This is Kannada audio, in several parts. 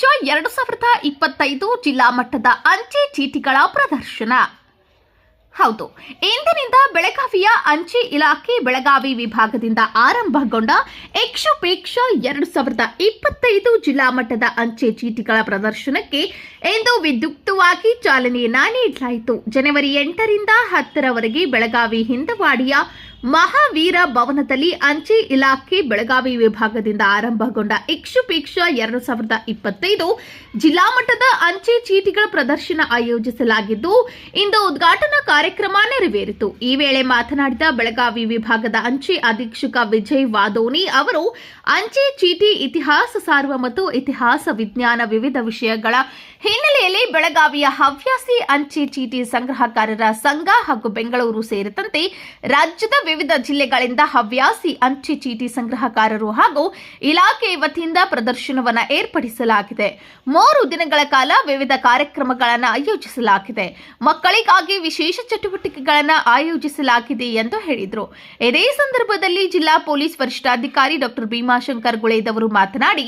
ಪೇಕ್ಷ ಎರಡು ಸಾವಿರದ ಇಪ್ಪತ್ತೈದು ಜಿಲ್ಲಾ ಮಟ್ಟದ ಅಂಚೆ ಚೀಟಿಗಳ ಪ್ರದರ್ಶನ. ಹೌದು, ಇಂದಿನಿಂದ ಬೆಳಗಾವಿಯ ಅಂಚೆ ಇಲಾಖೆ ಬೆಳಗಾವಿ ವಿಭಾಗದಿಂದ ಆರಂಭಗೊಂಡ ಯಕ್ಷಪೇಕ್ಷ ಎರಡು ಸಾವಿರದ ಇಪ್ಪತ್ತೈದು ಜಿಲ್ಲಾ ಮಟ್ಟದ ಅಂಚೆ ಚೀಟಿಗಳ ಪ್ರದರ್ಶನಕ್ಕೆ ಇಂದು ವಿದ್ಯುಕ್ತವಾಗಿ ಚಾಲನೆಯನ್ನ ನೀಡಲಾಯಿತು. ಜನವರಿ ಎಂಟರಿಂದ ಹತ್ತರವರೆಗೆ ಬೆಳಗಾವಿ ಹಿಂದವಾಡಿಯ ಮಹಾವೀರ ಭವನದಲ್ಲಿ ಅಂಚೆ ಇಲಾಖೆ ಬೆಳಗಾವಿ ವಿಭಾಗದಿಂದ ಆರಂಭಗೊಂಡ ಇಕ್ಷುಪೀಕ್ಷ ಎರಡು ಸಾವಿರದ ಇಪ್ಪತ್ತೈದು ಜಿಲ್ಲಾ ಮಟ್ಟದ ಅಂಚೆ ಚೀಟಿಗಳ ಪ್ರದರ್ಶನ ಆಯೋಜಿಸಲಾಗಿದ್ದು, ಇಂದು ಉದ್ಘಾಟನಾ ಕಾರ್ಯಕ್ರಮ ನೆರವೇರಿತು. ಈ ವೇಳೆ ಮಾತನಾಡಿದ ಬೆಳಗಾವಿ ವಿಭಾಗದ ಅಂಚೆ ಅಧೀಕ್ಷಕ ವಿಜಯ್ ವಾದೋನಿ ಅವರು, ಅಂಚೆ ಚೀಟಿ ಇತಿಹಾಸ ಸಾರುವ ಮತ್ತು ಇತಿಹಾಸ ವಿಜ್ಞಾನ ವಿವಿಧ ವಿಷಯಗಳ ಹಿನ್ನೆಲೆಯಲ್ಲಿ ಬೆಳಗಾವಿಯ ಹವ್ಯಾಸಿ ಅಂಚೆ ಚೀಟಿ ಸಂಗ್ರಹಕಾರರ ಸಂಘ ಹಾಗೂ ಬೆಂಗಳೂರು ಸೇರಿದಂತೆ ರಾಜ್ಯದ ವಿವಿಧ ಜಿಲ್ಲೆಗಳಿಂದ ಹವ್ಯಾಸಿ ಅಂಚೆ ಚೀಟಿ ಸಂಗ್ರಹಕಾರರು ಹಾಗೂ ಇಲಾಖೆ ವತಿಯಿಂದ ಪ್ರದರ್ಶನವನ್ನು ಏರ್ಪಡಿಸಲಾಗಿದೆ. ಮೂರು ದಿನಗಳ ಕಾಲ ವಿವಿಧ ಕಾರ್ಯಕ್ರಮಗಳನ್ನು ಆಯೋಜಿಸಲಾಗಿದೆ. ಮಕ್ಕಳಿಗಾಗಿ ವಿಶೇಷ ಚಟುವಟಿಕೆಗಳನ್ನು ಆಯೋಜಿಸಲಾಗಿದೆ ಎಂದು ಹೇಳಿದರು. ಇದೇ ಸಂದರ್ಭದಲ್ಲಿ ಜಿಲ್ಲಾ ಪೊಲೀಸ್ ವರಿಷ್ಠಾಧಿಕಾರಿ ಡಾಕ್ಟರ್ ಭೀಮಾಶಂಕರ್ ಗುಳೇದವರು ಮಾತನಾಡಿ,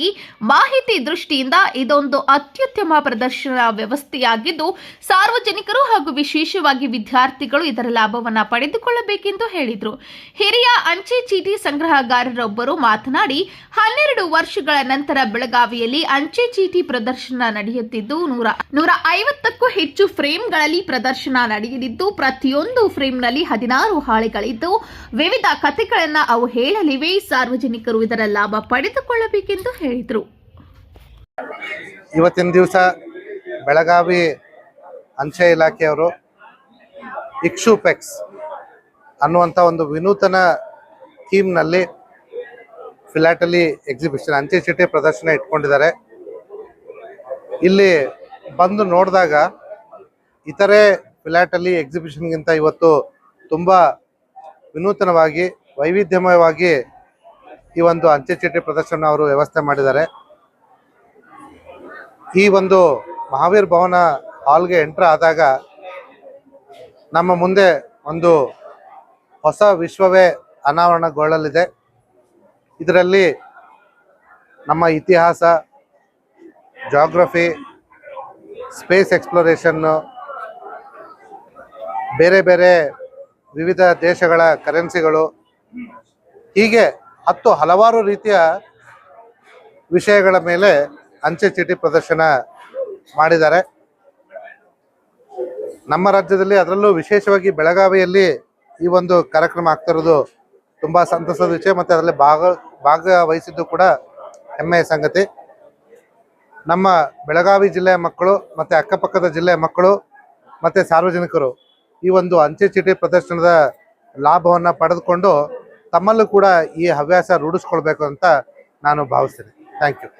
ಮಾಹಿತಿ ದೃಷ್ಟಿಯಿಂದ ಇದೊಂದು ಅತ್ಯುತ್ತಮ ಪ್ರದರ್ಶನ ವ್ಯವಸ್ಥೆಯಾಗಿದ್ದು, ಸಾರ್ವಜನಿಕರು ಹಾಗೂ ವಿಶೇಷವಾಗಿ ವಿದ್ಯಾರ್ಥಿಗಳು ಇದರ ಲಾಭವನ್ನು ಪಡೆದುಕೊಳ್ಳಬೇಕೆಂದು ಹೇಳಿದರು. ಹಿರಿಯ ಅಂಚೆ ಚೀಟಿ ಸಂಗ್ರಹಗಾರರೊಬ್ಬರು ಮಾತನಾಡಿ, ಹನ್ನೆರಡು ವರ್ಷಗಳ ನಂತರ ಬೆಳಗಾವಿಯಲ್ಲಿ ಅಂಚೆ ಚೀಟಿ ಪ್ರದರ್ಶನ ನಡೆಯುತ್ತಿದ್ದು, ನೂರ ನೂರ ಐವತ್ತಕ್ಕೂ ಹೆಚ್ಚು ಫ್ರೇಮ್ಗಳಲ್ಲಿ ಪ್ರದರ್ಶನ ನಡೆಯಲಿದ್ದು, ಪ್ರತಿಯೊಂದು ಫ್ರೇಮ್ನಲ್ಲಿ ಹದಿನಾರು ಹಾಳೆಗಳಿದ್ದು, ವಿವಿಧ ಕಥೆಗಳನ್ನು ಅವು ಹೇಳಲಿವೆ. ಸಾರ್ವಜನಿಕರು ಇದರ ಲಾಭ ಪಡೆದುಕೊಳ್ಳಬೇಕೆಂದು ಹೇಳಿದರು. ಇವತ್ತಿನ ದಿವಸ ಬೆಳಗಾವಿ ಅಂಚೆ ಇಲಾಖೆಯವರು ಇಕ್ಷುಪೆಕ್ಸ್ ಅನ್ನುವಂಥ ಒಂದು ವಿನೂತನ ಥೀಮ್ನಲ್ಲಿ ಫಿಲಾಟಲಿ ಎಕ್ಸಿಬಿಷನ್ ಅಂಚೆ ಚೀಟಿ ಪ್ರದರ್ಶನ ಇಟ್ಕೊಂಡಿದ್ದಾರೆ. ಇಲ್ಲಿ ಬಂದು ನೋಡಿದಾಗ ಇತರೆ ಫಿಲಾಟಲಿ ಎಕ್ಸಿಬಿಷನ್ಗಿಂತ ಇವತ್ತು ತುಂಬ ವಿನೂತನವಾಗಿ, ವೈವಿಧ್ಯಮಯವಾಗಿ ಈ ಒಂದು ಅಂಚೆ ಚೀಟಿ ಪ್ರದರ್ಶನ ಅವರು ವ್ಯವಸ್ಥೆ ಮಾಡಿದ್ದಾರೆ. ಈ ಒಂದು ಮಹಾವೀರ್ ಭವನ ಹಾಲ್ಗೆ ಎಂಟ್ರ್ ಆದಾಗ ನಮ್ಮ ಮುಂದೆ ಒಂದು ಹೊಸ ವಿಶ್ವವೇ ಅನಾವರಣಗೊಳ್ಳಲಿದೆ. ಇದರಲ್ಲಿ ನಮ್ಮ ಇತಿಹಾಸ ಜಾಗ್ರಫಿ ಸ್ಪೇಸ್ ಎಕ್ಸ್ಪ್ಲೋರೇಷನ್ನು ಬೇರೆ ಬೇರೆ ವಿವಿಧ ದೇಶಗಳ ಕರೆನ್ಸಿಗಳು ಹೀಗೆ ಹತ್ತು ಹಲವಾರು ರೀತಿಯ ವಿಷಯಗಳ ಮೇಲೆ ಅಂಚೆ ಚೀಟಿ ಪ್ರದರ್ಶನ ಮಾಡಿದ್ದಾರೆ. ನಮ್ಮ ರಾಜ್ಯದಲ್ಲಿ ಅದರಲ್ಲೂ ವಿಶೇಷವಾಗಿ ಬೆಳಗಾವಿಯಲ್ಲಿ ಈ ಒಂದು ಕಾರ್ಯಕ್ರಮ ಆಗ್ತಿರೋದು ತುಂಬಾ ಸಂತಸದ ವಿಷಯ, ಮತ್ತೆ ಅದರಲ್ಲಿ ಭಾಗ, ಭಾಗವಹಿಸಿದ್ದು ಕೂಡ ಹೆಮ್ಮೆಯ ಸಂಗತಿ. ನಮ್ಮ ಬೆಳಗಾವಿ ಜಿಲ್ಲೆಯ ಮಕ್ಕಳು, ಮತ್ತೆ ಅಕ್ಕಪಕ್ಕದ ಜಿಲ್ಲೆಯ ಮಕ್ಕಳು, ಮತ್ತೆ ಸಾರ್ವಜನಿಕರು ಈ ಒಂದು ಅಂಚೆ ಚೀಟಿ ಪ್ರದರ್ಶನದ ಲಾಭವನ್ನ ಪಡೆದುಕೊಂಡು ತಮ್ಮಲ್ಲೂ ಕೂಡ ಈ ಹವ್ಯಾಸ ರೂಢಿಸ್ಕೊಳ್ಬೇಕು ಅಂತ ನಾನು ಭಾವಿಸ್ತೇನೆ. Thank you